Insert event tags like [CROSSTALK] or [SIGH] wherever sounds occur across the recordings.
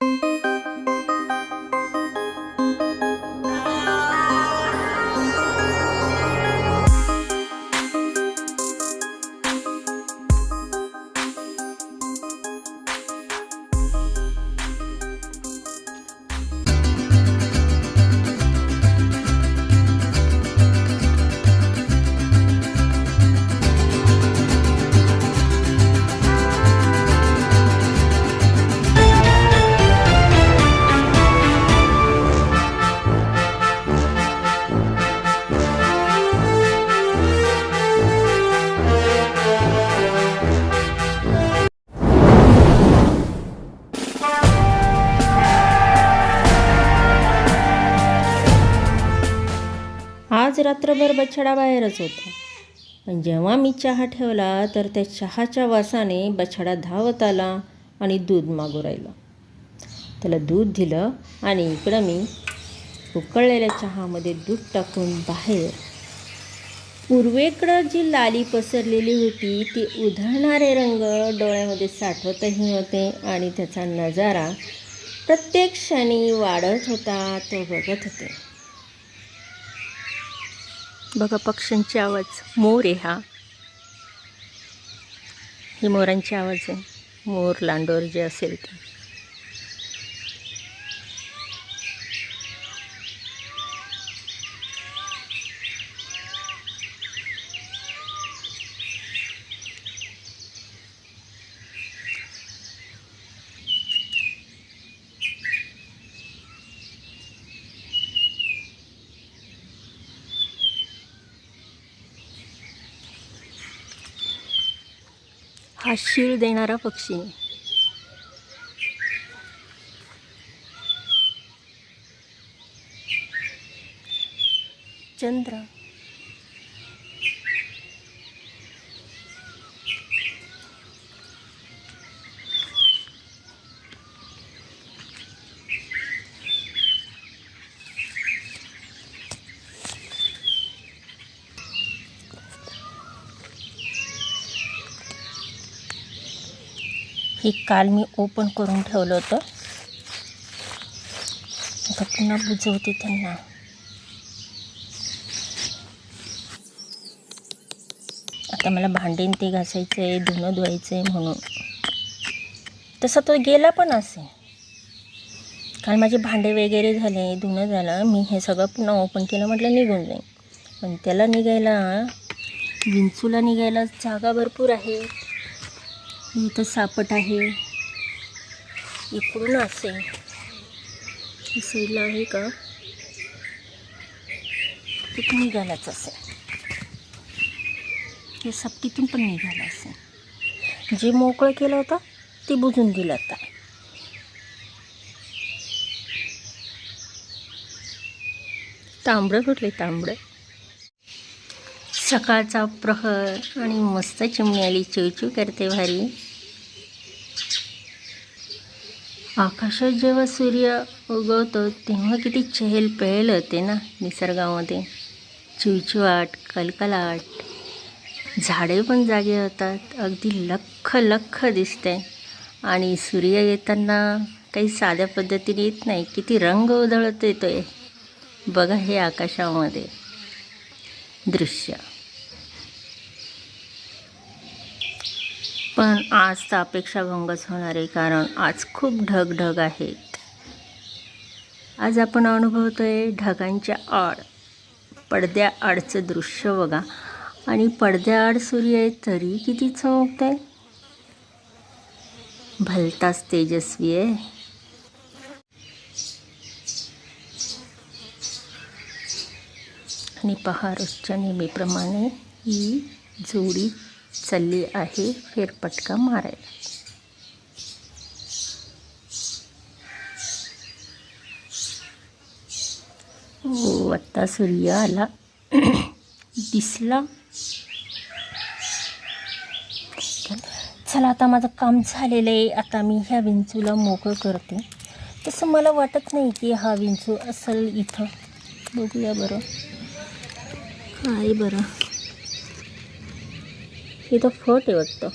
आज रात्रभर बछडा बाहेरच होता. पण जेव्हा मी चहा ठेवला तर त्या चहाच्या वासाने बछडा धावत आला आणि दूध मागू राहिलं. त्याला दूध दिलं आणि इकडं मी उकळलेल्या चहामध्ये दूध टाकून बाहेर. पूर्वेकडं जी लाली पसरलेली होती ती उधळणारे रंग डोळ्यामध्ये साठवतही होते आणि त्याचा नजारा प्रत्येक क्षणी वाढत होता तो बघत होते. बघा पक्ष्यांचे आवाज. मोर आहे हा. हे मोरांचे आवाज आहे. मोर लांडोर जे असेल ते. हा शीळ देणारा पक्षी. चंद्र. हे काल मी ओपन करून ठेवलं होतं. आता पुन्हा बुजवते त्यांना. आता मला भांडेन ते घासायचं आहे धुणं धुवायचं आहे म्हणून. तसा तो गेला पण असे काल माझे भांडे वगैरे झाले धुणं झालं मी हे सगळं पुन्हा ओपन केलं म्हटलं निघून जाईन. पण त्याला निघायला विंचूला निघायला जागा भरपूर आहे. इथं सापट आहे. इकडून असे. साईडला आहे का? तिथून निघालाच असे. हे सप्तीतून पण निघालं असे. जे मोकळं केलं होतं ते बुजून दिलं आता. तांबडं कुठले तांबडं? सकाळचा प्रहर आणि मस्त चिमणी आली चिवचिव करते भारी. आकाशात जेव्हा सूर्य उगवतो तेव्हा किती चहल पहल होते ना निसर्गामध्ये. चिवचिवाट कलकलाट. झाडे पण जागे होतात अगदी लख लख दिसते आणि सूर्य येताना काही साध्या पद्धतीने येत नाही किती रंग उधळत येतो आहे बघा हे आकाशामध्ये. दृश्य. पण आज तर अपेक्षाभंगच होणार आहे कारण आज खूप ढग आहेत. आज आपण अनुभवतो आहे ढगांच्या आड पडद्या आडचं दृश्य बघा. आणि पडद्याआड सूर्य आहे तरी किती चमकत आहे? भलताच तेजस्वी आहे. आणि पहा रोजच्या नेहमीप्रमाणे ही जोडी चालली आहे फेरपटका मारायला. हो आत्ता सूर्य आला. दिसला. चला आता माझं काम झालेलं आहे. आता मी ह्या विंचूला मोकळं करते. तसं मला वाटत नाही की हा विंचू असेल इथं. बघूया बरं. काय बरं? इथं फट आहे वाटतं.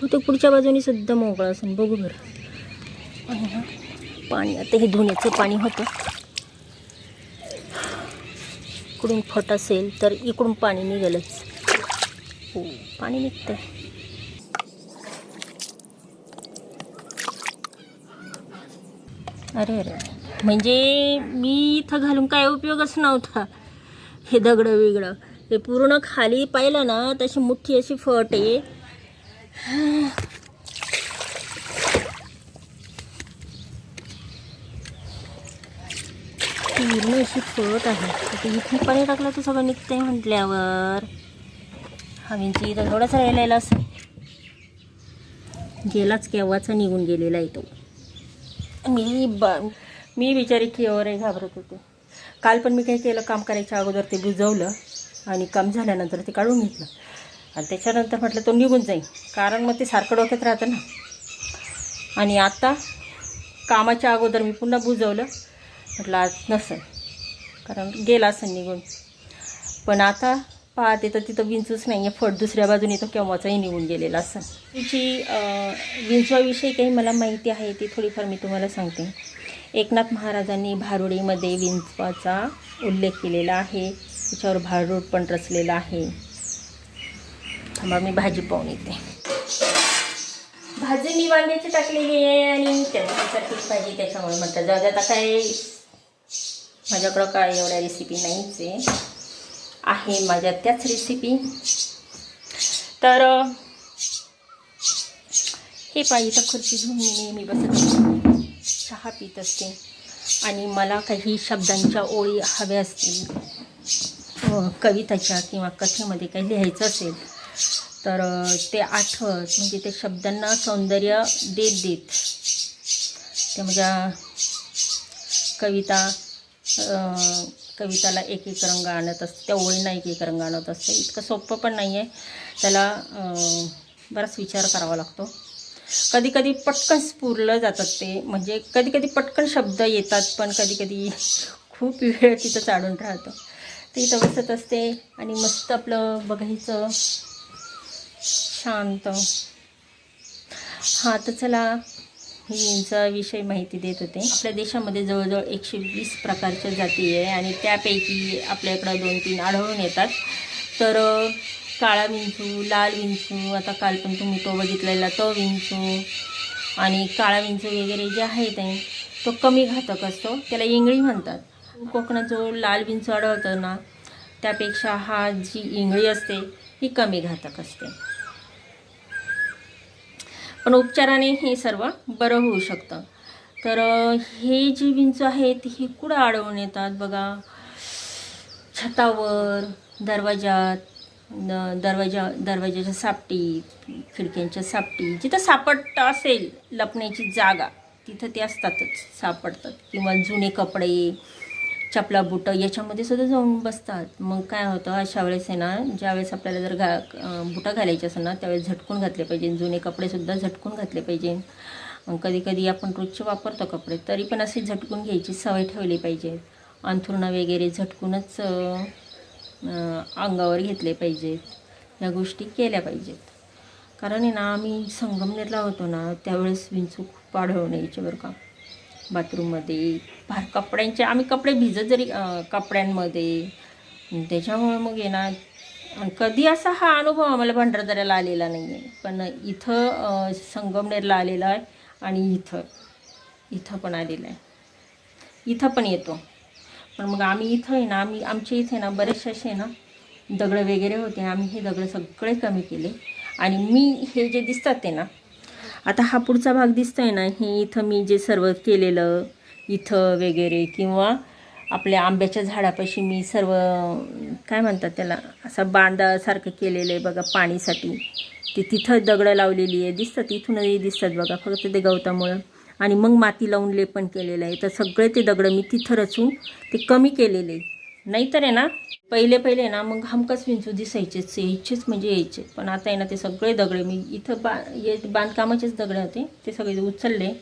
बहुतेक पुढच्या बाजूने सुद्धा मोकळा असेल. बघू बरं. आणि हा पाणी आता हे धुण्याचं पाणी होतं. इकडून फट असेल तर इकडून पाणी निघेलच. हो पाणी निघतं अरे अरे म्हणजे मी इथं घालून काय उपयोगच नव्हता. हे दगडं वेगळं हे पूर्ण खाली पाहिलं ना तशी मोठी अशी फट आहे. पूर्ण अशी फट आहे. आता इथून पाणी टाकलं तर सगळं निघतंय म्हटल्यावर. हवेची इथं थोडासा राहिलेला असं. गेलाच केव्हाचा निघून गेलेला आहे तो. मी ब मी बिचारी केव्हाही घाबरत होते. काल पण मी काय केलं काम करायच्या अगोदर ते बुजवलं. आणि काम झाल्यानंतर ते काढून घेतलं. आणि त्याच्यानंतर म्हटलं तो निघून जाईल कारण मग ते सारखं डोक्यात राहतं ना. आणि आता कामाच्या अगोदर मी पुन्हा बुजवलं. म्हटलं आज नसेल. कारण गेला असं निघून. पण आता पाहते तर तिथं विंचूच नाही आहे फट दुसऱ्या बाजूने तो केव्हाचाही निघून गेलेला असं तिची विंचवाविषयी काही मला माहिती आहे ती थोडीफार मी तुम्हाला सांगते. एकनाथ महाराजांनी भारुडीमध्ये विंचवाचा उल्लेख केलेला आहे. त्याच्यावर भारूड पण रचलेला आहे. थांबा मी भाजी पाहून येते. भाजी मी वांग्याची टाकलेली आहे आणि त्याच्यासारखीच भाजी त्याच्यामुळे म्हणतात. जाऊ आता काय? माझ्याकडं काय एवढ्या रेसिपी नाहीच. आहे आहे माझ्या त्याच रेसिपी तर हे पाहिजे तर खुर्ची घेऊन मी नेहमी बसत असते. चहा पित असते. आणि मला काही शब्दांच्या ओळी हव्या असतील. कविताच्या किंवा कथेमध्ये काही लिहायचं असेल तर ते आठवत म्हणजे ते शब्दांना सौंदर्य देत देत. ते माझ्या कविता कविताला एक एक रंग आणत असते त्या ओळींना एक एक रंग आणत असते. इतकं सोपं पण नाही आहे त्याला बराच विचार करावा लागतो. कधी कधी पटकन स्फुरलं जातात ते. म्हणजे कधी कधी पटकन शब्द येतात पण कधी कधी खूप वेळ तिथं चाडून राहतं. ते इथं बसत असते आणि मस्त आपलं बघायचं. शांत. हां तर चला हिंचा विषय माहिती देत होते. आपल्या देशामध्ये जवळजवळ एकशे वीस प्रकारच्या जाती आहे आणि त्यापैकी आपल्याकडं दोन तीन आढळून येतात. तर काळा विंचू लाल विंचू आता काल पण तुम्ही तो बघितलेला तो विंचू आणि काळा विंचू वगैरे जे आहे ते तो कमी घातक असतो. त्याला इंगळी म्हणतात. कोकणात जो लाल विंचू अडवतो ना त्यापेक्षा हा जी इंगळी असते ही कमी घातक असते. पण उपचाराने हे सर्व बरं होऊ शकतं. तर हे जे विंचू आहेत हे कुठं आढळून येतात बघा? छतावर दरवाजात दरवाजा दरवाजाच्या सापटी खिडक्यांच्या सापटी जिथं सापट असेल लपण्याची जागा तिथं ते असतातच सापडतात. किंवा जुने कपडे चपला बुटं याच्यामध्ये सुद्धा जाऊन बसतात. मग काय होतं अशा वेळेस आहे ना ज्यावेळेस आपल्याला जर घा बुटं घालायची असेल ना त्यावेळेस झटकून घातले पाहिजे. जुने कपडेसुद्धा झटकून घातले पाहिजे. कधी कधी आपण रोजचे वापरतो कपडे तरी पण असे झटकून घ्यायची सवय ठेवली पाहिजे. अंथरुणं वगैरे झटकूनच अंगावर घेतले पाहिजेत. या गोष्टी केल्या पाहिजेत. कारण आहे ना आम्ही संगमनेरला होतो ना त्यावेळेस विंचू खूप आढळून यायचे बरं का. बाथरूममध्ये फार कपड्यांचे आम्ही कपडे भिजत जरी कपड्यांमध्ये त्याच्यामुळे मग आहे ना कधी असा हा अनुभव आम्हाला भंडारदऱ्याला आलेला नाही आहे पण इथं संगमनेरला आलेला आहे आणि इथं इथं पण आलेला आहे. इथं पण येतो. पण मग आम्ही इथं आहे ना आम्ही आमच्या इथे ना बरेचसे असे ना दगडं वगैरे होते. आम्ही हे दगडं सगळे कमी केले. आणि मी हे जे दिसतात ते ना आता हा पुढचा भाग दिसतोय ना हे इथं मी जे सर्व केलेलं इथं वगैरे किंवा आपल्या आंब्याच्या झाडापाशी मी सर्व काय म्हणतात त्याला असा बांधासारखं केलेलं आहे बघा पाणीसाठी. ते तिथं दगडं लावलेली आहे दिसतात इथूनही दिसतात बघा फक्त ते गवतामुळं. आणि मग माती लावून लेपण केलेलं आहे. तर सगळे ते दगडं मी तिथं रचून ते कमी केलेले नाहीतर आहे ना पहिले पहिले ना मग हमकाच विंचू दिसायचेच यायचेच म्हणजे यायचे. पण आता आहे ना ते सगळे दगडे मी इथं बा ये बांधकामाचेच दगडे होते ते सगळे उचलले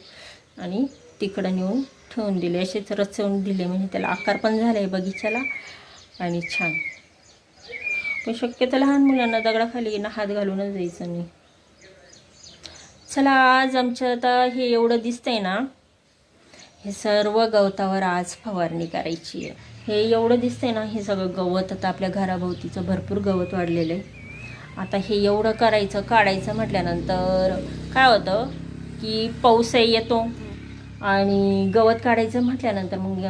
आणि तिकडं नेऊन ठेवून दिले असेच रचवून दिले. म्हणजे त्याला आकार पण झाला आहे बगीचाला आणि छान. पण शक्यतो लहान मुलांना दगडाखाली ना हात घालूनच जायचं नाही चला आज आमचं आता हे एवढं दिसतंय ना हे सर्व गवतावर आज फवारणी करायची आहे. हे एवढं दिसतंय ना हे सगळं गवत आता आपल्या घराभोवतीचं भरपूर गवत वाढलेलं आहे. आता हे एवढं करायचं काढायचं म्हटल्यानंतर काय होतं की पाऊसही येतो. आणि गवत काढायचं म्हटल्यानंतर मग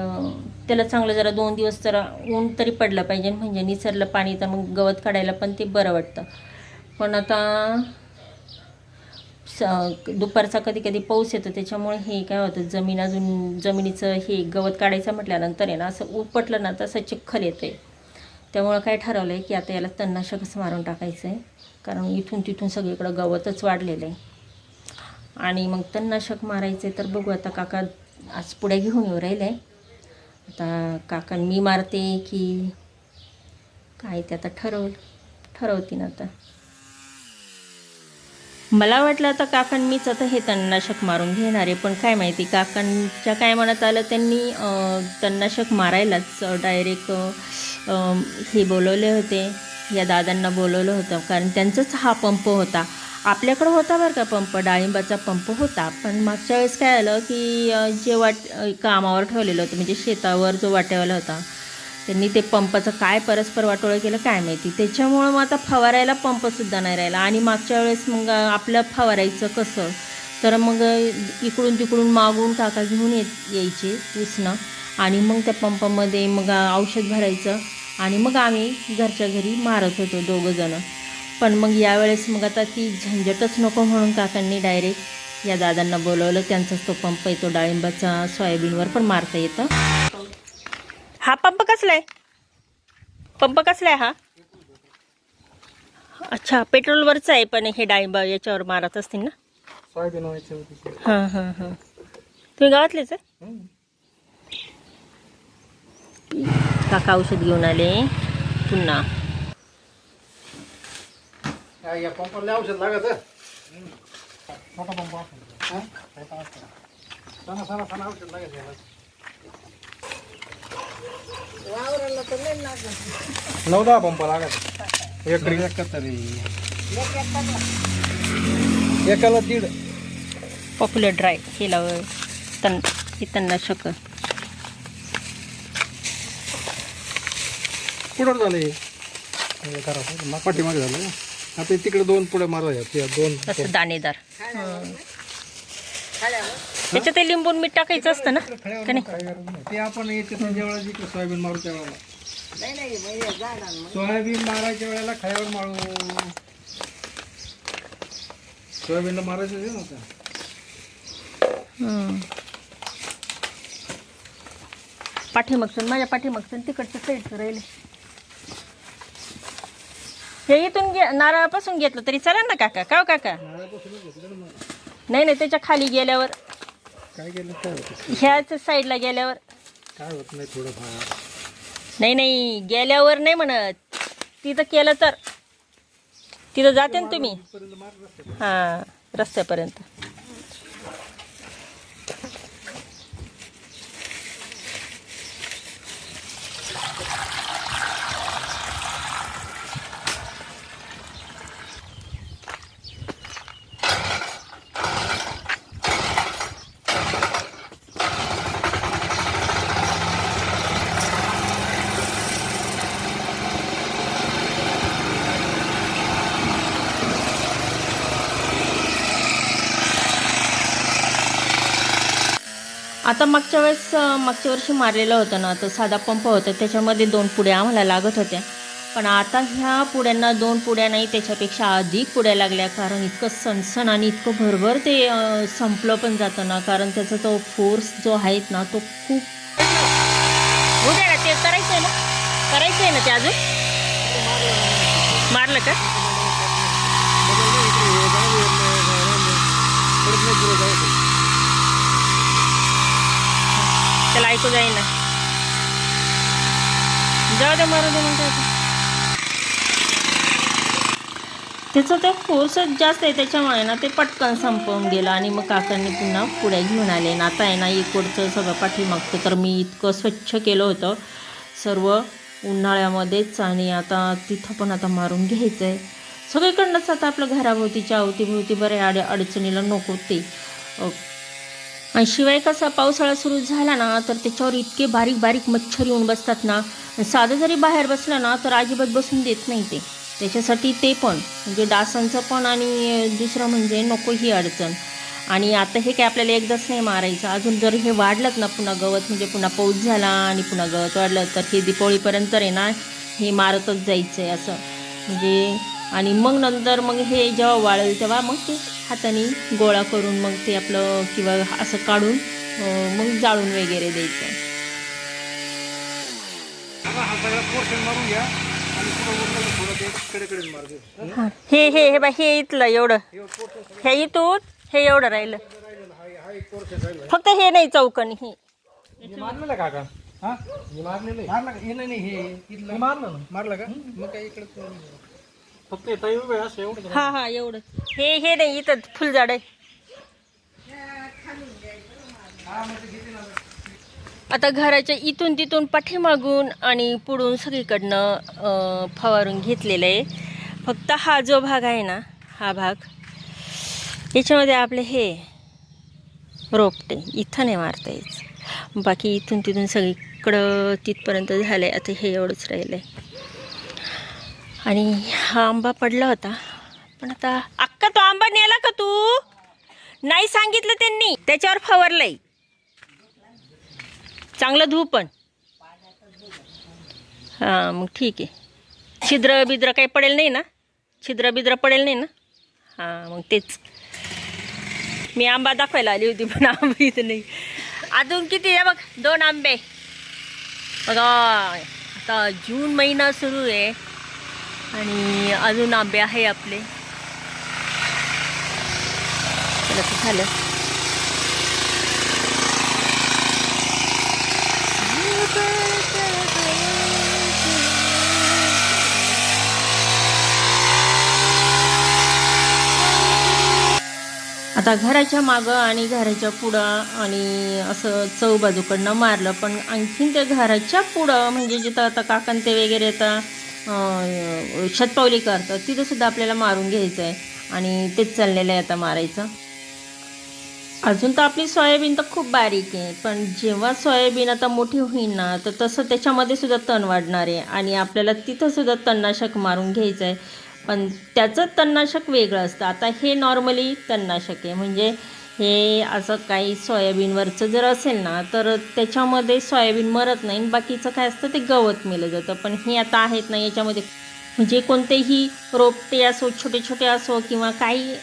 त्याला चांगलं जरा दोन दिवस जरा ऊन तरी पडलं पाहिजे म्हणजे निसरलं पाणी तर मग गवत काढायला पण ते बरं वाटतं. पण आता स दुपारचा कधी कधी पाऊस येतो त्याच्यामुळे हे काय होतं जमीन अजून जमिनीचं हे गवत काढायचं म्हटल्यानंतर आहे ना असं उपटलं ना तसं चिखल येतं आहे त्यामुळं काय ठरवलं आहे की आता याला तणनाशकच मारून टाकायचं आहे कारण इथून तिथून सगळीकडं गवतच वाढलेलं आहे. आणि मग तणनाशक मारायचे तर बघू आता काका आज पुढे घेऊन येऊ राहिले. आता काका मी मारते की काय ते आता ठरव ठरवतीन आता. मला वाटलं आता काकां मीच आता हे तणनाशक मारून घेणार आहे पण काय माहिती काकांच्या काय मनात आलं त्यांनी तणनाशक मारायलाच डायरेक्ट हे बोलवले होते. या दादांना बोलवलं होतं कारण त्यांचाच हा पंप होता. आपल्याकडं होता बरं का पंप डाळिंबाचा पंप होता. पण मागच्या वेळेस काय आलं की जे वाट कामावर ठेवलेलं होतं म्हणजे शेतावर जो वाट्यावाला होता त्यांनी ते पंपाचं काय परस्पर वाटोळं केलं काय माहिती. त्याच्यामुळं मग आता फवारायला पंपसुद्धा नाही राहिला. आणि मागच्या वेळेस मग आपलं फवारायचं कसं तर मग इकडून तिकडून मागून काका घेऊन येत यायचे उसणं. आणि मग त्या पंपामध्ये मग औषध भरायचं. आणि मग आम्ही घरच्या घरी मारत होतो दोघंजणं पण मग यावेळेस मग आता ती झंझटच नको म्हणून काकांनी डायरेक्ट या दादांना बोलवलं. त्यांचाच तो पंप येतो डाळिंबाचा सोयाबीनवर पण मारता येतं. हा पंप कसला आहे? पंप कसला आहे हा? अच्छा पेट्रोलवरचा आहे पण हे डाळिंब याच्यावर मारत असतील ना? सोयाबीन हां हां हां. तुम्ही गावातलेच काका औषध घेऊन आले. पुन्हा या- पंपाला औषध लागत मोठा पंप सणा सणा सणा औषध लागत याला. नऊ दहा पंप लागत. एक तरी एकाला दीड. पॉप्युलर ड्राय हे लाव तन हे तणनाशक कुठं झाले घरात पाठीमागे झालं आता तिकडे दोन पुढे मारा त्या दोन असं दाणेदार. हं. त्याच्यात ते लिंबून मीठ टाकायचं असतं ना? का नाही. ते आपण जिकडे सोयाबीन मारू त्या वेळेला. सोयाबीन मारायच्या वेळेला खायावर मारू. सोयाबीनला मारायचं ना हं. पाठीमागचं माझ्या मागचं तिकडच्या साईडचं राहिले. हे इथून घे नारळापासून घेतलं तरी चालेल ना काका. का हो काका. नाही नाही त्याच्याखाली गेल्यावर. काय होतं? ह्याच साईडला गेल्यावर. काय होत नाही थोडंफार? नाही नाही गेल्यावर नाही म्हणत. तिथं केलं तर. तिथं जाते ना तुम्ही. हां रस्त्यापर्यंत. आता मागच्या वेळेस मागच्या वर्षी मारलेलं होतं ना तर साधा पंप होता त्याच्यामध्ये दोन पुड्या आम्हाला लागत होत्या. पण आता ह्या पुड्यांना दोन पुड्या नाही त्याच्यापेक्षा अधिक पुड्या लागल्या कारण इतकं सणसण आणि इतकं भरभर ते संपलं पण जातं ना कारण त्याचा तो फोर्स जो आहे ना तो खूप उद्या ना ते करायचं आहे ना? करायचं आहे ना ते अजून? मारलं का? परत नाही पुढे जायचं. त्याला ऐकू जाईना. जाऊ दे मारू दे म्हणते त्याचं. ते फोर्सच जास्त आहे त्याच्यामुळे ना ते पटकन संपवून गेलं आणि मग काकांनी पुन्हा पुढे घेऊन आले. ना आता आहे ना इकडचं सगळं पाठीमागचं तर मी इतकं स्वच्छ केलं होतं. सर्व उन्हाळ्यामध्येच आणि आता तिथं पण आता मारून घ्यायचं आहे सगळीकडनंच आता आपलं घराभोवतीच्या अवतीभोवती बरे आड अडचणीला नको ते. आणि शिवाय कसा पावसाळा सुरू झाला ना तर त्याच्यावर इतके बारीक बारीक मच्छर येऊन बसतात ना साधं जरी बाहेर बसलं ना तर अजिबात बसून देत नाही ते. त्याच्यासाठी ते पण म्हणजे डासांचं पण आणि दुसरं म्हणजे नको ही अडचण. आणि आता हे काय आपल्याला एकदाच नाही मारायचं. अजून जर हे वाढलंच ना पुन्हा गवत म्हणजे पुन्हा पाऊस झाला आणि पुन्हा गवत वाढलं तर हे दीपावळीपर्यंत आहे ना हे मारतच जायचं आहे असं. म्हणजे आणि मग नंतर मग हे जेव्हा वाळेल तेव्हा मग ते हाताने गोळा करून मग ते आपलं किंवा असं काढून मग जाळून वगैरे द्यायचं. हा हे हे. हे बा हे इथलं एवढं. हे हे इथून हे एवढं राहिलं. हा हा फक्त हे नाही चौकणी हे. मारलेलं का का मारलेलं मारलं का? हे नाही नाही, हे इथलं. मारलं ना? मारलं का? मग काय इकडे फक्त ताई असं एवढं हा हा एवढं हे हे नाही इथं फुलझाड आहे. आता घराच्या इथून तिथून पाठीमागून आणि पुढून सगळीकडनं फवारून घेतलेलं आहे. फक्त हा जो भाग आहे ना हा भाग याच्यामध्ये आपले हे रोपटे इथं नाही मारता यायचं बाकी इथून तिथून सगळीकडं तिथपर्यंत झालं आहे आता हे एवढंच राहिलं आहे आणि हा आंबा पडला होता. पण आता अक्का तो आंबा नेला का तू? नाही सांगितलं त्यांनी. त्याच्यावर फवारलंय. चांगलं धू पण. हां मग ठीक आहे. छिद्र बिद्र काही पडेल नाही ना? छिद्र बिद्र पडेल नाही ना? हां मग तेच. मी आंबा दाखवायला आली होती पण आंबा इथं नाही. अजून किती आहे? बघ दोन आंबे. बघा आता जून महिना सुरू आहे. आणि अजून आंबे आहे आपले. चला तर झालं. आता घराच्या मागं आणि घराच्या पुढं आणि असं चौबाजूकडनं मारलं पण आणखीन त्या घराच्या पुढं म्हणजे जिथं आता काकण ते वगैरे आता अं, करतं करतात. तिथं सुद्धा आपल्याला मारून घ्यायचं आहे आणि तेच चाललेलं आहे आता मारायचं. अजून तर आपली सोयाबीन तर खूप बारीक आहे. पण जेव्हा सोयाबीन आता मोठी होईल ना तर तसं त्याच्यामध्ये सुद्धा तण वाढणार आहे. आणि आपल्याला तिथं सुद्धा तणनाशक मारून घ्यायचं आहे पण त्याचं तणनाशक वेगळं असतं. आता हे नॉर्मली तणनाशक आहे. म्हणजे हे असं काही सोयाबीनवरचं जर असेल ना तर त्याच्यामध्ये सोयाबीन मरत नाही बाकीचं काय असतं ते गवत मिलं जातं. पण हे आता आहेत ना याच्यामध्ये. म्हणजे कोणतेही रोपटे असो छोटे छोटे असो किंवा काही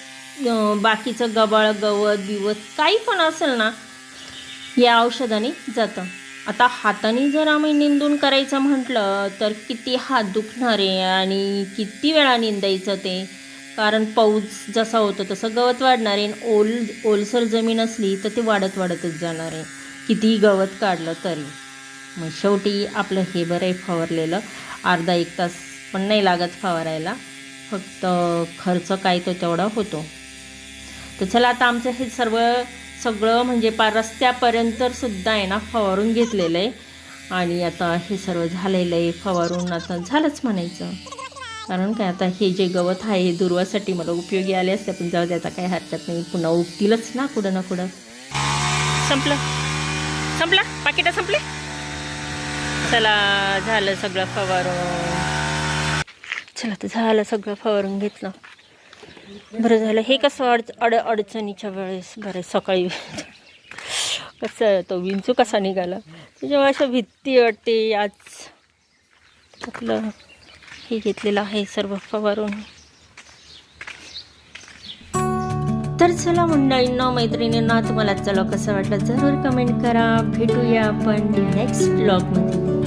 बाकीचं गबाळ गवत बिवत काही पण असेल ना या औषधाने जातं. आता हाताने जर आम्ही निंदून करायचं म्हटलं तर किती हात दुखणार आहे आणि किती वेळा निंदायचं ते? कारण पाऊस जसा होतो तसं गवत वाढणार आहे आणि ओल ओलसर जमीन असली तर ते वाढत वाढतच जाणार आहे. कितीही गवत काढलं तरी. मग शेवटी आपलं हे बरं आहे फवारलेलं. अर्धा एक तास पण नाही लागत फवारायला. फक्त खर्च काय तो तेवढा होतो. तर चला आता आमचं हे सर्व सगळं म्हणजे पार रस्त्यापर्यंत सुद्धा आहे ना फवारून घेतलेलं आहे. आणि आता हे सर्व झालेलं आहे. फवारून आता झालंच म्हणायचं. कारण काय आता हे जे गवत आहे हे दुर्वासाठी मला उपयोगी आले असते पण जाऊ द्याचा काही हरकत नाही. पुन्हा उगतीलच ना कुठं ना कुठं. संपलं. संपलं? पाकिटं संपले? चला झालं सगळं फवारून. चला तर झालं सगळं फवारून घेतलं. बरं झालं. हे कसं अड अड अडचणीच्या वेळेस बरं सकाळी [LAUGHS] कसं तो विंचू कसा निघाला? त्याच्यामुळे असं भीती वाटते आज. आपलं हे घेतलेलं आहे सर्व फवारून. तर चला मंडळींना मैत्रिणींना तुम्हाला चला कसं वाटलं जरूर कमेंट करा. भेटूया आपण नेक्स्ट ब्लॉगमध्ये